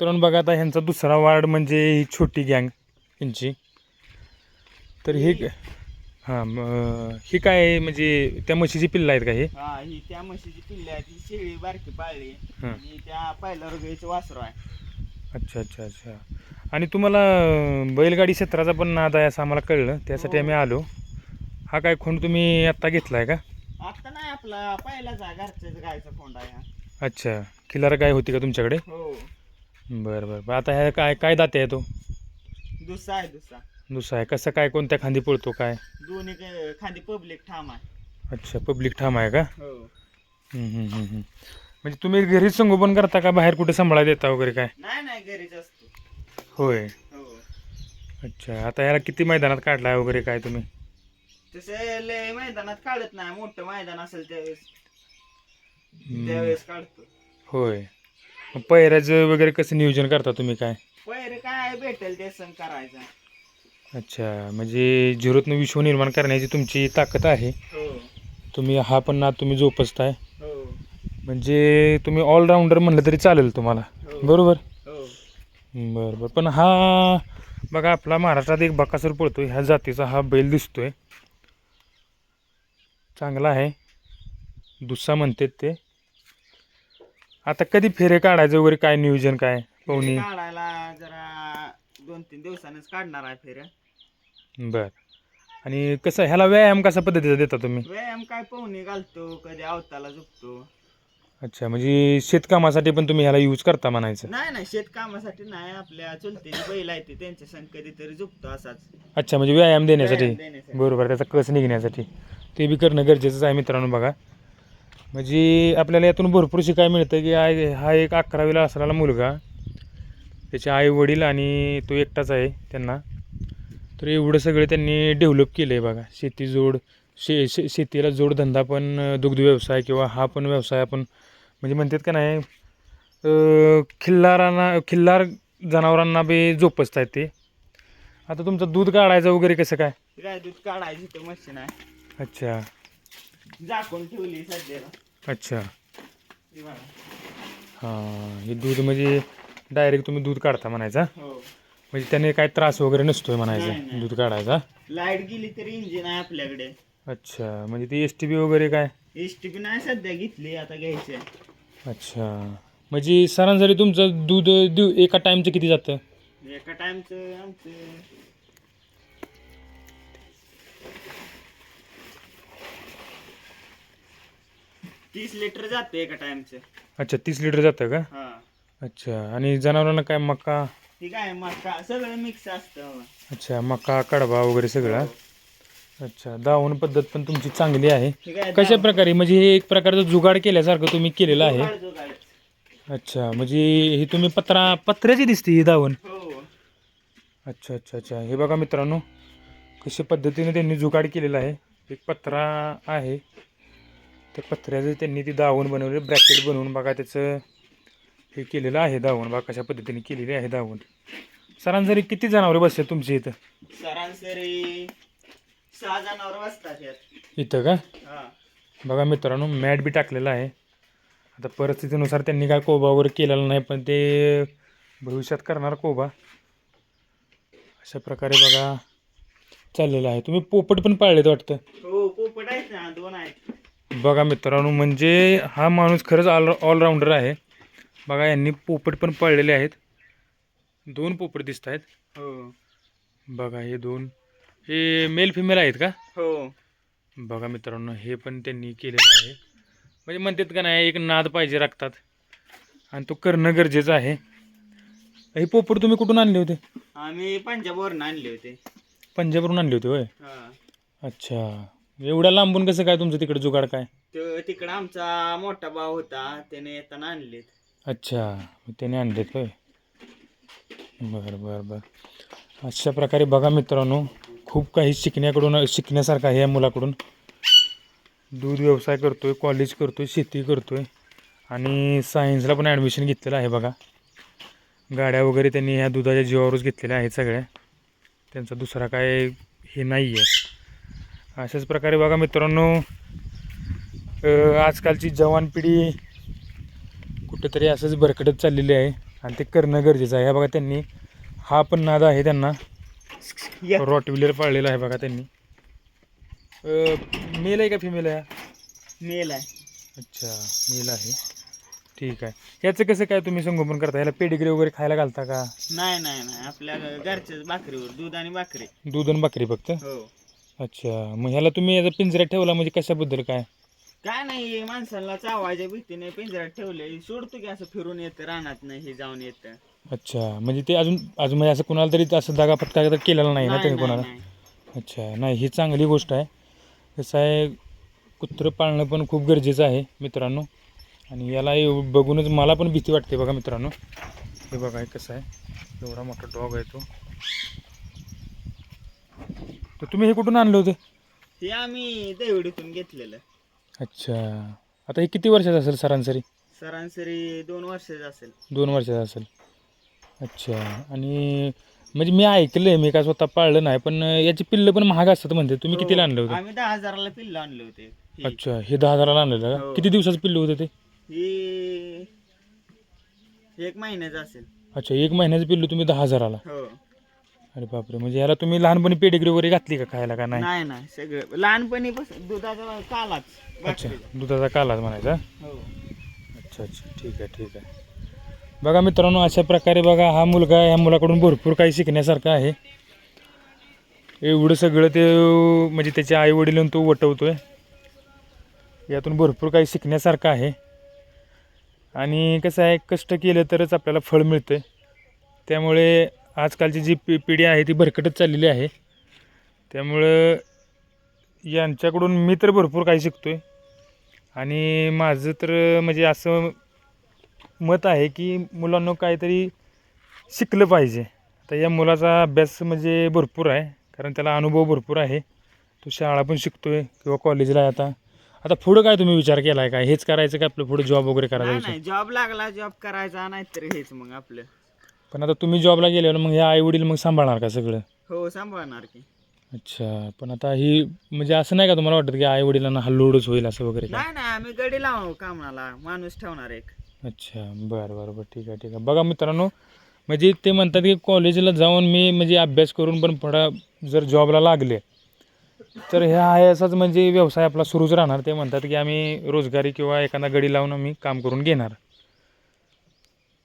मित्रांनो बघा आता ह्यांचा दुसरा वार्ड म्हणजे ही छोटी गँग यांची. तर हे हां. हे काय? म्हणजे त्या म्हशीची पिल्लं आहेत का हे? हा ही त्या म्हशीची पिल्ली आहे ती शेळी बारकी पाळली. हं. आणि त्या पहिल्या रोगाची वासरू आहे. अच्छा अच्छा अच्छा. आणि तुम्हाला अं, बैलगाडी क्षेत्राचा पण नाद आहे असं आम्हाला कळलं. त्यासाठी हो. आम्ही आलो. हा काय खोंड तुम्ही आत्ता घेतला आहे का? आता नाही आपला पहिलाच आहे घरच्याच गायचा फोंड आहे हा. अच्छा. खिलार गाय होती का तुमच्याकडे? हो. बरं बरं. बरं आता ह्या काय काय दाते आहे तो? दुसरा आहे दुसरा. दुसरा आहे. कसं काय कोणत्या खांदी पळतो काय? दोन्ही क- खाली पब्लिक ठाम आहे. अच्छा पब्लिक ठाम आहे का? हो. हम्म, हम्म, हम्म, हम्म. म्हणजे तुम्ही घरीच संगोपन करता का बाहेर कुठे सांभाळा देता वगैरे काय? नाही नाही घरीच असतो. होय. हो. अच्छा आता याला किती मैदानात काढला आहे वगैरे काय तुम्ही? तसं लय मैदानात काढत नाही. मोठं मैदान असेल त्यावेळेस. हम्म. त्यावेळेस काढतो. होय. पैऱ्याचं वगैरे कसं नियोजन करता तुम्ही काय? पैर काय भेटेल ते सण करायचा. अच्छा म्हणजे झिरोतनं विश्व निर्माण करण्याची तुमची ताकद आहे. हो. तुम्ही हा पण नाद तुम्ही जोपासताय. हो. म्हणजे तुम्ही ऑलराऊंडर म्हणलं तरी चालेल तुम्हाला. हो. बरोबर? हो. बरं बरं पण हा बघा आपला महाराष्ट्रात एक बकासूर पळतोय. ह्या जातीचा हा बैल दिसतोय. चांगला आहे. दुस्सा म्हणतात ते. आता कधी फेरे काढायचं वगैरे काय नियोजन काय फेरे पवनी काढायला जरा दोन तीन दिवसांनीच काढणार आहे फेऱ्या बर. आणि कसं ह्याला व्यायाम कसा पद्धतीचा देता तुम्ही? व्यायाम काय पोहणी घालतो कधी आवताला झुकतो अच्छा म्हणजे शेतकामासाठी पण तुम्ही ह्याला यूज करता म्हणायचं. नाही नाही शेतकामासाठी नाही आपल्या चुलतेची बैल आहे ती त्यांच्या संग कधीतरी झुकतो असाच. अच्छा म्हणजे व्यायाम देण्यासाठी? व्यायाम देण्यासाठी. बरोबर त्याचा कस निघण्यासाठी? ते बी करणं गरजेचंच आहे मित्रांनो बघा. म्हणजे आपल्याला यातून भरपूर शिकायला मिळतं की आय हा एक अकरावीला असलेला मुलगा त्याचे आई वडील आणि तो एकटाच आहे त्यांना. तर एवढं सगळं त्यांनी डेव्हलप केलं आहे बघा. शेती जोड शे शे शेतीला जोडधंदा पण दुग्ध व्यवसाय किंवा हा पण व्यवसाय आपण म्हणजे म्हणतात का नाही खिल्लारांना खिल्लार जनावरांना बी जोपासतायत ते. आता तुमचं दूध काढायचं वगैरे कसं काय? दूध काढायची मशीन आहे. अच्छा. झाकून ठेवली सध्याला. अच्छा. हां हे दूध म्हणजे डायरेक्ट तुम्ही दूध काढता म्हणायचा हो? म्हणजे त्याने काय त्रास वगैरे नसतोय म्हणायचं. दूध काढायचा? लाइट गेली तरी इंजिन आहे आपल्याकडे. अच्छा म्हणजे ती एस टी बी वगैरे काय? एस टी पी नाही सध्या घेतली आता घ्यायची. अच्छा. म्हणजे सरासरी तुमचं दूध एका टाईमचं किती जातं? एका टाइमचं आमचं तीस लिटर जाते एका टाइमचं. अच्छा तीस लिटर जातं का? हा. अच्छा आणि जनावरांना काय मका? ठीक आहे मका? सगळं मिक्स असतं हो. अच्छा मका कडबा वगैरे सगळा? अच्छा दावण पद्धत पण तुमची चांगली आहे. कशा प्रकारे? म्हणजे हे एक प्रकारचं जुगाड केल्यासारखं तुम्ही केलेलं आहे. जुगाड, जुगाड. अच्छा म्हणजे ही तुम्ही पत्रा पत्र्याची दिसते ही दावण. हो. अच्छा अच्छा अच्छा. हे बघा मित्रांनो कशा पद्धतीने त्यांनी जुगाड केलेला आहे. एक पत्रा आहे. त्या पत्र्याचं त्यांनी ती दावण बनवले ब्रॅकेट बनवून बघा त्याचं हे केलेलं आहे दावण बघा कशा पद्धतीने केलेली आहे दावण. सरासरी किती जनावरे बसतात तुमच्या इथं? सरासरी सहा जनावर बसतात यात. इथं का? हा. बघा मित्रांनो मॅट बी टाकलेला आहे. आता परिस्थितीनुसार त्यांनी काय कोबा वगैरे केलेला नाही पण ते भविष्यात करणार कोबा. अशा प्रकारे बघा चाललेलं आहे. तुम्ही पोपट पण पाळलेत वाटतं? हो पोपट आहेत ना दोन आहेत. बघा मित्रांनो म्हणजे हा माणूस खरंच ऑल ऑलराऊंडर आहे. बघा यांनी पोपट पण पाळलेले आहेत. दोन पोपट दिसत आहेत. हो. बघा हे दोन. हे मेल फिमेल आहेत का? हो. बघा मित्रांनो हे पण त्यांनी केलेलं आहे. म्हणजे म्हणतात का नाही एक नाद पाहिजे राखतात आणि तो करणं गरजेचं आहे. हे पोपट तुम्ही कुठून आणले होते? आम्ही पंजाबवरून आणले होते. पंजाबवरून आणले होते होय? अच्छा. एवढ्या लांबून कसं काय तुमचं तिकडे जुगाड काय? तो तिकडं आमचा मोठा भाऊ होता त्याने येताना आणलेत. अच्छा मग त्याने आणलेत होय. बरं बरं बरं. अशा प्रकारे बघा मित्रांनो खूप काही शिकण्याकडून शिकण्यासारखं आहे या मुलाकडून. दूध व्यवसाय करतोय कॉलेज करतोय शेती करतोय. आणि सायन्सला पण ॲडमिशन घेतलेलं आहे बघा. गाड्या वगैरे त्यांनी ह्या दुधाच्या जीवावरच घेतलेल्या आहेत सगळ्या. त्यांचा दुसरा काय हे नाही आहे अशाच प्रकारे बघा मित्रांनो आजकालची जवान पिढी कुठेतरी असंच भरकटत चाललेली आहे आणि ते करणं गरजेचं आहे. बघा त्यांनी हा पण नाद आहे त्यांना. रॉट व्हीलर पाळलेला आहे बघा त्यांनी. मेल आहे का फिमेल आहे? मेल आहे. अच्छा मेल आहे. ठीक आहे. याचं कसं काय तुम्ही संगोपन करता? याला पेडिग्री वगैरे खायला घालता का? नाही नाही नाही. आपल्या घरच्याच भाकरीवर दूध आणि भाकरी. दूध आणि बकरी फक्त? हो. अच्छा मग ह्याला तुम्ही याचा पिंजऱ्यात ठेवला म्हणजे कशाबद्दल काय? काय नाही माणसाला चावायच्या भीतीने पिंजऱ्यात ठेवले. सोडतो की असं फिरून येतं रानात नाही हे जाऊन येतं. अच्छा म्हणजे ते अजून अजून म्हणजे असं कोणाला तरी असं दागा फटका तर केलेला नाही ना नाही, नाही, कोणाला? नाही. अच्छा नाही ही चांगली गोष्ट आहे. कसं आहे कुत्रं पाळणं पण खूप गरजेचं आहे मित्रांनो. आणि याला एव- बघूनच मला पण भीती वाटते बघा मित्रांनो. हे बघा हे कसं आहे. एवढा मोठा डॉग आहे तो. तर तुम्ही हे कुठून आणलं होतं? हे आम्ही देवडीतून घेतलेलं. अच्छा. आता हे किती वर्षाचं असेल सरासरी? सरासरी दोन वर्षाचं असेल. दोन वर्षाचं असेल. अच्छा. आणि म्हणजे मी ऐकलं आहे मी काय स्वतः पाळलं नाही पण याची पिल्लं पण महाग असतात म्हणते. तुम्ही कितीला आणलं होतं? आम्ही दहा हजाराला पिल्लं आणले होते. ही- अच्छा. हे दहा हजाराला आणलेलं का? हो. किती दिवसाचं पिल्लू होतं ते? ही एक महिन्याचं असेल. अच्छा एक महिन्याचं पिल्लू तुम्ही दहा हजाराला. हो. अरे बापरे म्हणजे याला तुम्ही लहानपणी पेडिग्री वगैरे घातली का खायला का नाही? नाही नाही सगळं. लहानपणी बस दुधाचा कालाच. अच्छा. दुधाचा कालाच म्हणायचा? हो. अच्छा अच्छा ठीक आहे ठीक आहे. बघा मित्रांनो अशा प्रकारे बघा हा मुलगा ह्या मुलाकडून भरपूर काही शिकण्यासारखं आहे. एवढं सगळं ते म्हणजे त्याचे आई वडील तो वटवतोय. यातून भरपूर काही शिकण्यासारखं आहे. आणि कसं आहे कष्ट केलं तरच आपल्याला फळ मिळतं त्यामुळे आजकालची जी पि पिढी आहे ती भरकटत चाललेली आहे. त्यामुळं यांच्याकडून मी तर भरपूर काही शिकतो आहे आणि माझं तर म्हणजे असं मत आहे की मुलांना काहीतरी शिकलं पाहिजे. तर या मुलाचा अभ्यास म्हणजे भरपूर आहे. कारण त्याला अनुभव भरपूर आहे. तो शाळा पण शिकतो आहे किंवा कॉलेजला आहे आता. आता पुढं काय तुम्ही विचार केला आहे काय? हेच करायचं का आपलं पुढे जॉब वगैरे करायचा? जॉब लागला जॉब करायचा नाहीतर हेच मग आपलं. पण आता तुम्ही जॉबला गेल्यावर मग हे आई वडील मग सांभाळणार का सगळं? हो सांभाळणार की. अच्छा पण आता ही म्हणजे असं नाही का तुम्हाला वाटत की आई वडिलांना हा लोडच होईल असं वगैरे काय? नाही नाही आम्ही गडी लावू कामाला माणूस ठेवणार एक. अच्छा बरं बरं बरं ठीक आहे ठीक आहे. बघा मित्रांनो म्हणजे ते म्हणतात की कॉलेजला जाऊन मी म्हणजे अभ्यास करून पण पुढं जर जॉबला लागले तर ह्या आहे असाच म्हणजे व्यवसाय आपला सुरूच राहणार. ते म्हणतात की आम्ही रोजगारी किंवा एखादा गडी लावून आम्ही काम करून घेणार.